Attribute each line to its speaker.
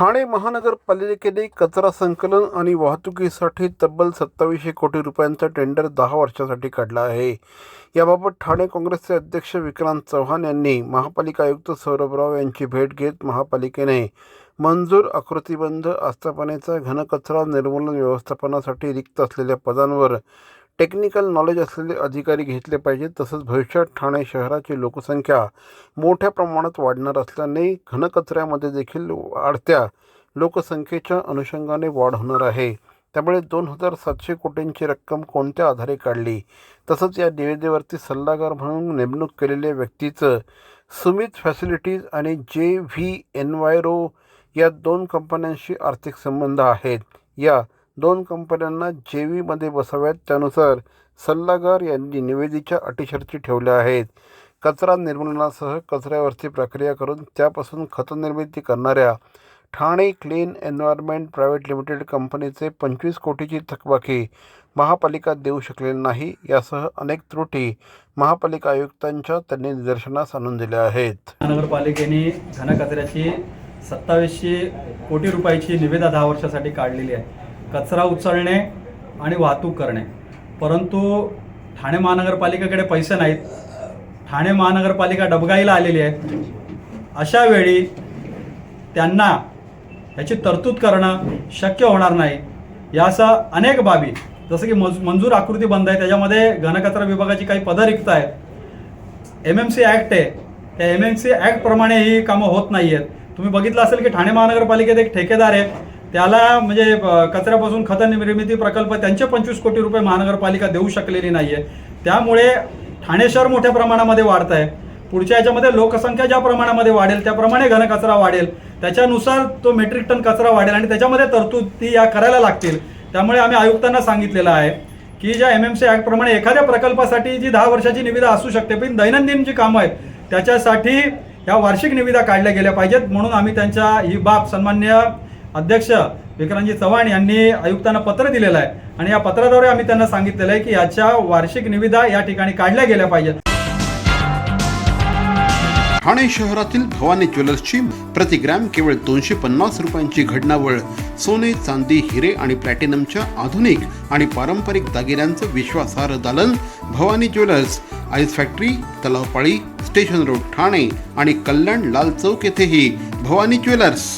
Speaker 1: ठाणे महानगरपालिकेने कचरा संकलन आणि वाहतुकीसाठी तब्बल सत्तावीसशे कोटी रुपयांचा टेंडर दहा वर्षासाठी काढला आहे. याबाबत ठाणे काँग्रेसचे अध्यक्ष विक्रांत चव्हाण यांनी महापालिका आयुक्त सौरभराव यांची भेट घेत महापालिकेने मंजूर आकृतीबंध आस्थापनेचा घनकचरा निर्मूलन व्यवस्थापनासाठी रिक्त असलेल्या पदांवर टेक्निकल नॉलेज असलेले अधिकारी घेतले पाहिजेत तसंच भविष्यात ठाणे शहराची लोकसंख्या मोठ्या प्रमाणात वाढणार असल्याने घनकचऱ्यामध्ये देखील वाढत्या लोकसंख्येच्या अनुषंगाने वाढ होणार आहे. त्यामुळे दोन हजार सातशे कोटींची रक्कम कोणत्या आधारे काढली? तसंच या निविदेवरती सल्लागार म्हणून नेमणूक केलेल्या व्यक्तीचं सुमित फॅसिलिटीज आणि जे व्ही एनवायरो या दोन कंपन्यांशी आर्थिक संबंध आहेत. या दोन कंपन्यांना जेवीमध्ये बसाव्यात. त्यानुसार सल्लागार यांनी निवेदीच्या अटीशर्ती ठेवल्या आहेत. कचरा निर्मूलनासह कचऱ्यावरची प्रक्रिया करून त्यापासून खतनिर्मिती करणाऱ्या Thane clean environment private limited कंपनीचे पंचवीस कोटीची थकबाकी महापालिका देऊ शकलेली नाही. यासह अनेक त्रुटी महापालिका आयुक्तांच्या त्यांनी निदर्शनास आणून दिल्या आहेत.
Speaker 2: महानगरपालिकेने घनकचऱ्याची सत्तावीसशे कोटी रुपयाची निवेदा दहा वर्षासाठी काढलेली आहे. कचरा उचलणे आणि वाहतूक करणे. परंतु ठाणे महानगरपालिकेकडे पैसे नाहीत. ठाणे महानगरपालिका डबगाईला आलेली आहे. अशा वेळी त्यांना ह्याची तरतूद करणं शक्य होणार नाही. यासह अनेक बाबी जसं की मज मंजूर आकृती बंद आहे. त्याच्यामध्ये घनकचरा विभागाची काही पदं रिक्त आहेत. एम एम सी ॲक्ट आहे. त्या एम एम सी ॲक्टप्रमाणे ही कामं होत नाही आहेत तुम्ही बघितलं असेल की ठाणे महानगरपालिकेत एक ठेकेदार आहे त्याला म्हणजे कचऱ्यापासून खत निर्मिती प्रकल्प त्यांचे पंचवीस कोटी रुपये महानगरपालिका देऊ शकलेली नाही आहे त्यामुळे ठाणे शहर मोठ्या प्रमाणामध्ये वाढत आहे. पुढच्या याच्यामध्ये लोकसंख्या ज्या प्रमाणामध्ये वाढेल त्याप्रमाणे घनकचरा वाढेल. त्याच्यानुसार तो मेट्रिक टन कचरा वाढेल आणि त्याच्यामध्ये तरतूद ती या करायला लागतील. त्यामुळे आम्ही आयुक्तांना सांगितलेलं आहे की ज्या एम एम सी ॲक्टप्रमाणे एखाद्या प्रकल्पासाठी जी दहा वर्षाची निविदा असू शकते पण दैनंदिन जी कामं आहेत त्याच्यासाठी ह्या वार्षिक निविदा काढल्या गेल्या पाहिजेत. म्हणून आम्ही त्यांच्या ही बाब सन्मान्य अध्यक्ष विक्रांतजी चव्हाण यांनी आयुक्तांना पत्र दिलेलं आहे. आणि या पत्राद्वारे आम्ही त्यांना सांगितलेलं आहे की याच्या वार्षिक निविदा या ठिकाणी काढल्या गेल्या पाहिजेत.
Speaker 1: ठाणे शहरातील भवानी ज्वेलर्सची प्रति ग्रॅम केवळ दोनशे पन्नास रुपयांची घडणावळ सोने चांदी हिरे आणि प्लॅटिनमच्या आधुनिक आणि पारंपरिक दागिन्यांचं विश्वासार्ह दालन Bhavani jewellers ice factory Talavpali station road Thane आणि कल्याण लाल चौक येथेही भवानी ज्वेलर्स.